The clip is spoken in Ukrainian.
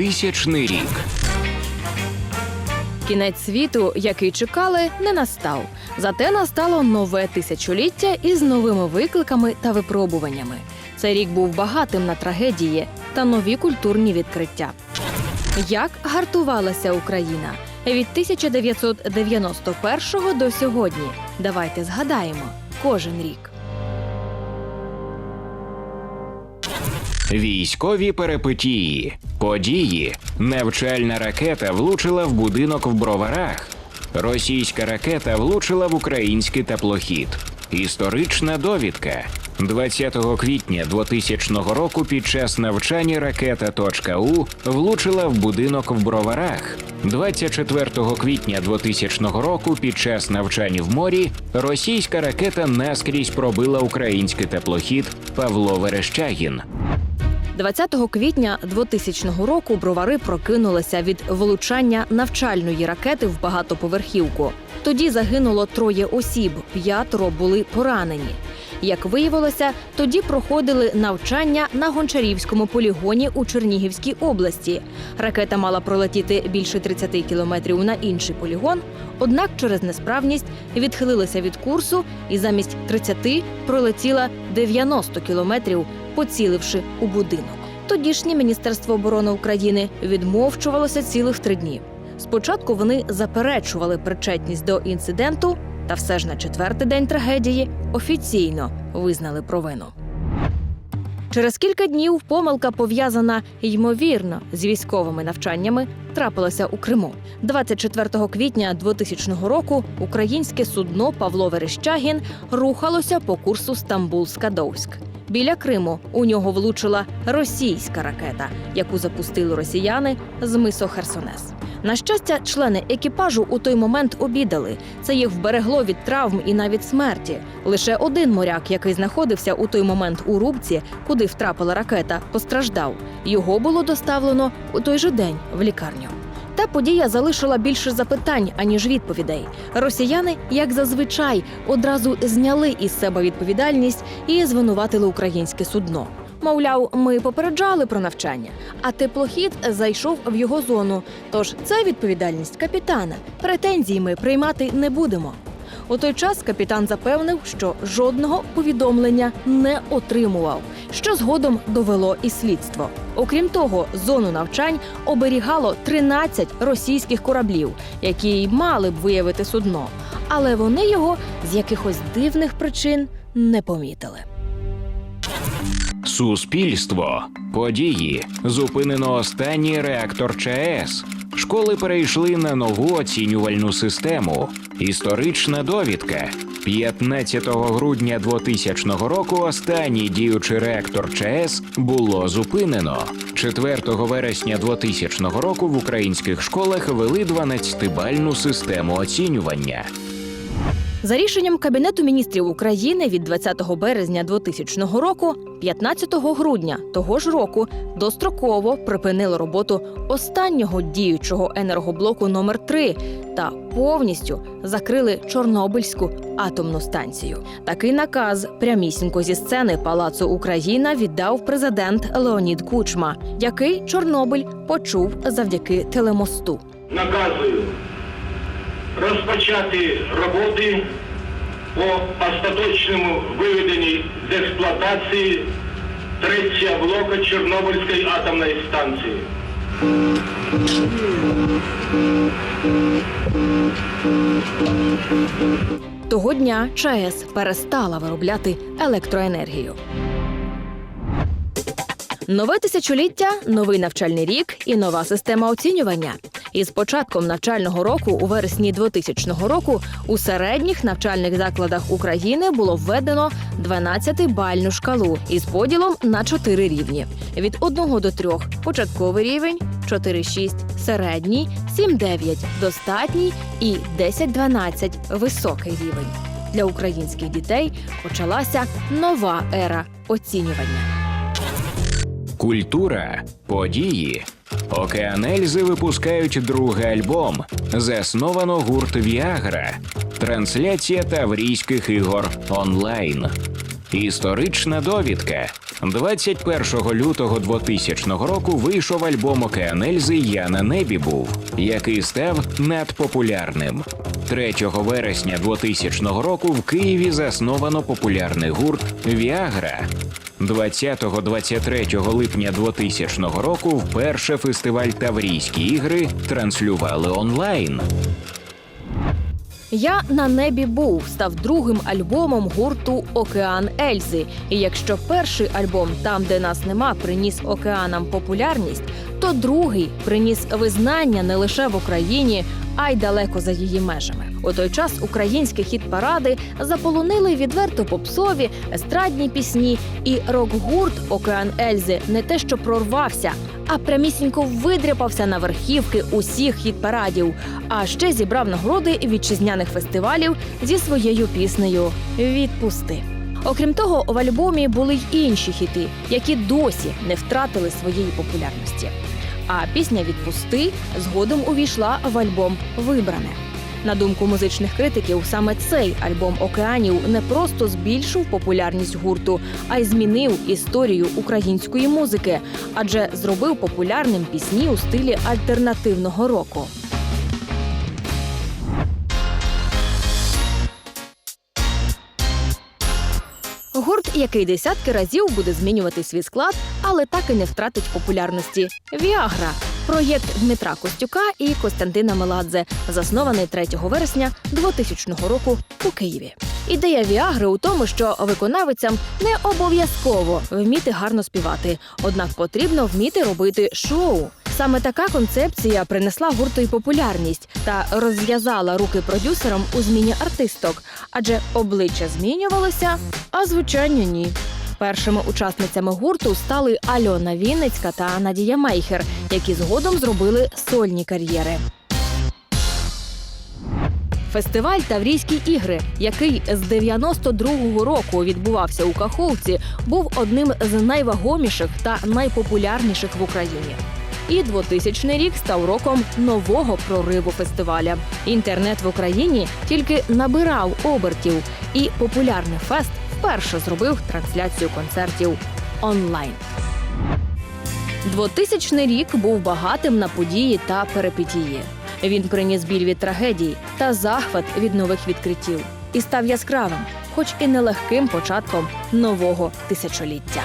2000 рік. Кінець світу, який чекали, не настав. Зате настало нове тисячоліття із новими викликами та випробуваннями. Цей рік був багатим на трагедії та нові культурні відкриття. Як гартувалася Україна від 1991 до сьогодні? Давайте згадаємо кожен рік. Військові перепитії. Події. Навчальна ракета влучила в будинок в броварах. Російська ракета влучила в український теплохід. Історична довідка. 20 квітня 2000 року під час навчання ракета «Точка-У» влучила в будинок в броварах. 24 квітня 2000 року під час навчань в морі російська ракета наскрізь пробила український теплохід Павло Верещагін. 20 квітня 2000 року бровари прокинулися від влучання навчальної ракети в багатоповерхівку. Тоді загинуло троє осіб, п'ятеро були поранені. Як виявилося, тоді проходили навчання на Гончарівському полігоні у Чернігівській області. Ракета мала пролетіти більше 30 кілометрів на інший полігон, однак через несправність відхилилася від курсу і замість 30 пролетіла 90 кілометрів, поціливши у будинок. Тодішнє міністерство оборони України відмовчувалося цілих три дні. Спочатку вони заперечували причетність до інциденту, та все ж на четвертий день трагедії офіційно визнали провину. Через кілька днів помилка пов'язана ймовірно з військовими навчаннями трапилася у Криму. 24 квітня 2000 року українське судно Павло Верещагін рухалося по курсу Стамбул-Скадовськ. Біля Криму у нього влучила російська ракета, яку запустили росіяни з мисо Херсонес. На щастя, члени екіпажу у той момент обідали. Це їх вберегло від травм і навіть смерті. Лише один моряк, який знаходився у той момент у рубці, куди втрапила ракета, постраждав. Його було доставлено у той же день в лікарню. Та подія залишила більше запитань, аніж відповідей. Росіяни, як зазвичай, одразу зняли із себе відповідальність і звинуватили українське судно. Мовляв, ми попереджали про навчання, а теплохід зайшов в його зону. Тож це відповідальність капітана. Претензії ми приймати не будемо. У той час капітан запевнив, що жодного повідомлення не отримував, що згодом довело і слідство. Окрім того, зону навчань оберігало 13 російських кораблів, які й мали б виявити судно, але вони його з якихось дивних причин не помітили. Суспільство. Події. Зупинено останній реактор ЧАЕС. Школи перейшли на нову оцінювальну систему. Історична довідка. 15 грудня 2000 року останній діючий реактор ЧАЕС було зупинено. 4 вересня 2000 року в українських школах вели 12-бальну систему оцінювання. За рішенням Кабінету міністрів України від 20 березня 2000 року, 15 грудня того ж року достроково припинили роботу останнього діючого енергоблоку номер 3 та повністю закрили Чорнобильську атомну станцію. Такий наказ прямісінько зі сцени Палацу Україна віддав президент Леонід Кучма, який Чорнобиль почув завдяки телемосту. наказую розпочати роботи по остаточному виведенні з експлуатації третього блока Чорнобильської атомної станції. Того дня ЧАЕС перестала виробляти електроенергію. Нове тисячоліття, новий навчальний рік і нова система оцінювання. Із початком навчального року, у вересні 2000 року, у середніх навчальних закладах України було введено 12-бальну шкалу із поділом на 4 рівні: від 1 до 3 – початковий рівень, 4-6 – середній, 7-9 – достатній і 10-12 – високий рівень. Для українських дітей почалася нова ера оцінювання. Культура, події. Океанельзи випускають другий альбом. Засновано гурт Віагра. Трансляція таврійських ігор онлайн. Історична довідка. 21 лютого 2000 року вийшов альбом Океан Ельзи Я на небі був, який став надпопулярним. 3 вересня 2000 року в Києві засновано популярний гурт Віагра. 20-23 липня 2000 року вперше фестиваль Таврійські ігри транслювали онлайн. Я на небі був став другим альбомом гурту Океан Ельзи. І якщо перший альбом Там, де нас нема, приніс океанам популярність, то другий приніс визнання не лише в Україні, а й далеко за її межами. У той час українські хіт-паради заполонили відверто попсові, естрадні пісні, і рок-гурт Океан Ельзи не те, що прорвався, а прямісінько видряпався на верхівки усіх хіт-парадів, а ще зібрав нагороди вітчизняних фестивалів зі своєю піснею Відпусти. Окрім того, в альбомі були й інші хіти, які досі не втратили своєї популярності. А пісня Відпусти згодом увійшла в альбом Вибране. На думку музичних критиків, саме цей альбом океанів не просто збільшив популярність гурту, а й змінив історію української музики, адже зробив популярним пісні у стилі альтернативного року. Гурт, який десятки разів буде змінювати свій склад, але так і не втратить популярності. Віагра проєкт Дмитра Костюка і Костянтина Меладзе, заснований 3 вересня 2000 року у Києві. Ідея Віагри у тому, що виконавицям не обов'язково вміти гарно співати, однак потрібно вміти робити шоу. Саме така концепція принесла гурту й популярність та розв'язала руки продюсерам у зміні артисток, адже обличчя змінювалося, а звучання ні. Першими учасницями гурту стали Альона Вінницька та Надія Мейхер, які згодом зробили сольні кар'єри. Фестиваль Таврійські ігри, який з 92-го року відбувався у Каховці, був одним з найвагоміших та найпопулярніших в Україні. І 2000 рік став роком нового прориву фестиваля. Інтернет в Україні тільки набирав обертів, і популярний фест вперше зробив трансляцію концертів онлайн. 2000 рік був багатим на події та перипетії. Він приніс біль від трагедій та захват від нових відкриттів і став яскравим, хоч і нелегким початком нового тисячоліття.